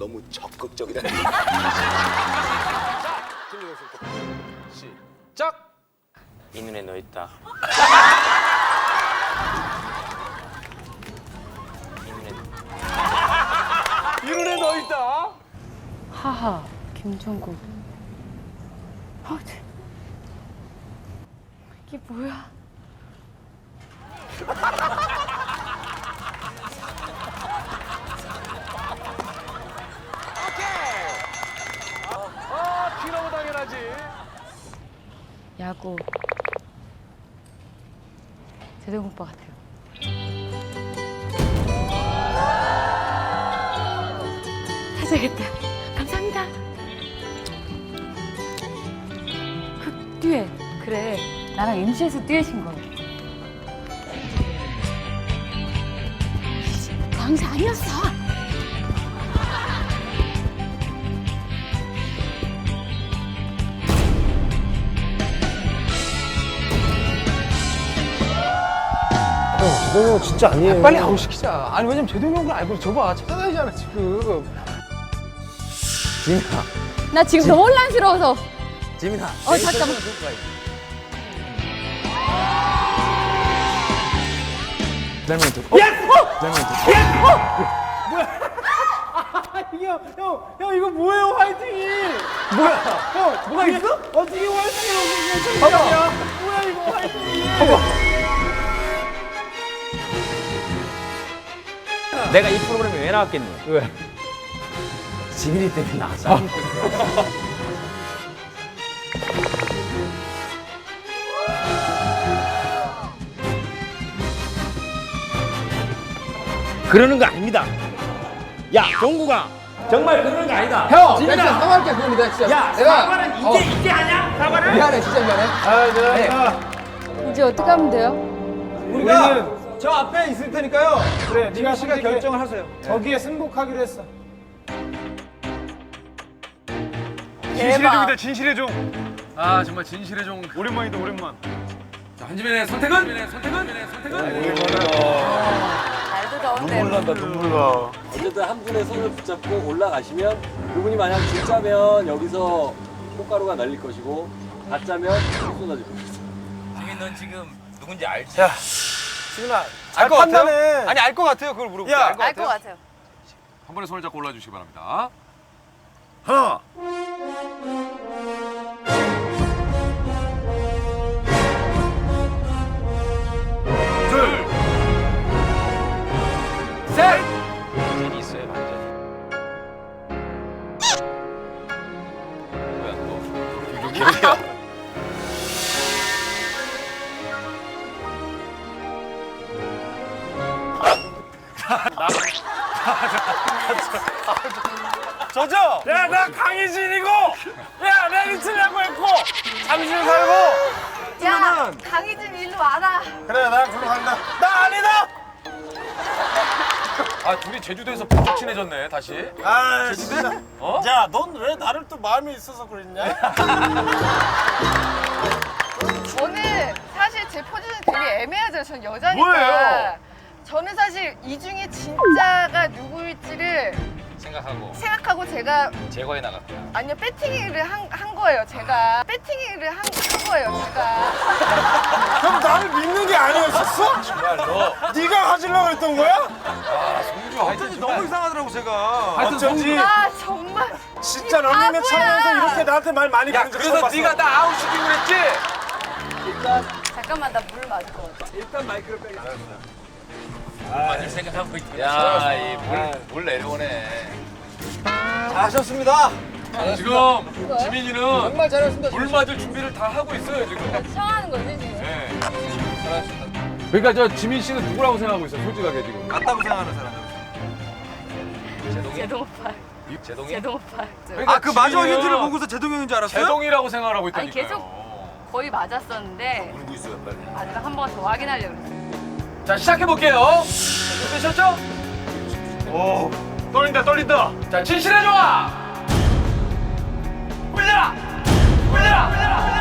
너무 적극적이다. 시작. 이 눈에 너 있다. 이 눈에 이 눈에 너 있다. 하하 김종국 어, 쟤. 이게 뭐야 아, 키라고 당연하지. 야구 제동 오빠 같아요. 찾아야겠다. 감사합니다. 그 듀엣 그래. 나랑 MC에서 듀엣인 거 광사 아니었어 제동형 진짜 아니에요. 빨리 아웃 시키자. 아니 왜냐면 제동이 형을 알고 저봐 찾아다니잖아 지금. 지민아, 나 지금 너무 혼란스러워서 지민아. 어 잠깐만 델멘트. 이게 형, 형, 형 이거 뭐예요 화이팅이? 뭐야? 형 뭐가 있어? 어떻게 화이팅이 없는 거야? 뭐야 이거 화이팅이? 내가 이 프로그램에 왜 나왔겠니? 왜? 지민이 때문에 나왔어. 그러는 거 아닙니다. 야, 종구가 정말 그러는 거 아니다. 형, 지민아. 진짜 사과할게 그럼 내가 진짜. 야, 내가 사과는 이제 어, 이제 하냐? 사과를? 미안해 진짜 미안해. 아, 네. 이제 어떻게 하면 돼요? 우리가 저 앞에 있을 테니까요. 그래, 네가 씨가 결정을 하세요. 저기에 승복하기로 했어. 진실의 종이다 진실의 종. 아 정말 진실의 종. 오랜만이다 오랜만. 자 한지민의 선택은? 한지민의 선택은? 한지민의 선택은? 날도 더운데 난다 눈물 나. 어쨌든 한 분의 손을 붙잡고 올라가시면 그분이 만약 진짜면 여기서 꽃가루가 날릴 것이고 가짜면 쏟아질 것이다. 지민 넌 지금 누군지 알지? 지 민아, 알것 같아요? 판단해. 아니 알 것 같아요. 그걸 물어볼게요. 야. 알것 알 것 같아요? 같아요 한 번에 손을 잡고 올라주시기 바랍니다. 하나. 둘. 셋! 완전히 있어요, 완전히. 뭐야, 또. 저죠? 야, 나 강희진이고, 야, 내가 이틀이라고 했고, 잠실 살고. 야 강희진 일로 와라 그래, 나 그로 간다. 나 아니다. 아 둘이 제주도에서 부쩍 친해졌네 다시. 아, 진짜. 어? 야, 넌 왜 나를 또 마음에 있어서 그랬냐? 저는 사실 제 포지션이 되게 애매하죠. 전 여자니까. 뭐예요? 저는 사실 이 중에 진짜가 누구일지를 생각하고 생각하고 제가 제거해 나갈게요. 아니요 배팅을 한, 한 거예요. 제가 배팅을 한, 한 거예요. 제가 그럼 나를 믿는 게 아니었었어? 정말로. 네가 가지려고 했던 거야? 공주 하여튼 너무 이상하더라고, 제가. 하여튼 어쩐지 아 정말 진짜 런닝맨. 참여해서 이렇게 나한테 말 많이 야거 그래서. 네가 나 아웃 시키고 그랬지? 일단 잠깐만 나물 맞을 것 같아. 일단 마이크를 빼겠습니다. 맞을 생각하고 있다. 야, 이물 내려오네. 잘하셨습니다. 지금 지민이는 정말 잘했습니다. 물 맞을 준비를 다 하고 있어요 지금. 샤워하는 거지 지금. 네. 그러니까 저 지민 씨는 누구라고 생각하고 있어요 솔직하게 지금. 맞다고 생각하는 사람. 제동이? 제동 오빠. 제동이? 제동 오빠. 그러니까 아, 그 마지막 지민이는 힌트를 보고서 제동형인 줄 알았어요? 제동이라고 생각을 하고 아니 있다니까요. 계속 거의 맞았었는데 울고 있어요, 빨리. 마지막 한 번 더 확인하려고 그랬어요. 자 시작해 볼게요. 준비되셨죠? 오. 떨린다 떨린다. 자 진실의 종아. 울려라. 울려라. 울려라. 울려라.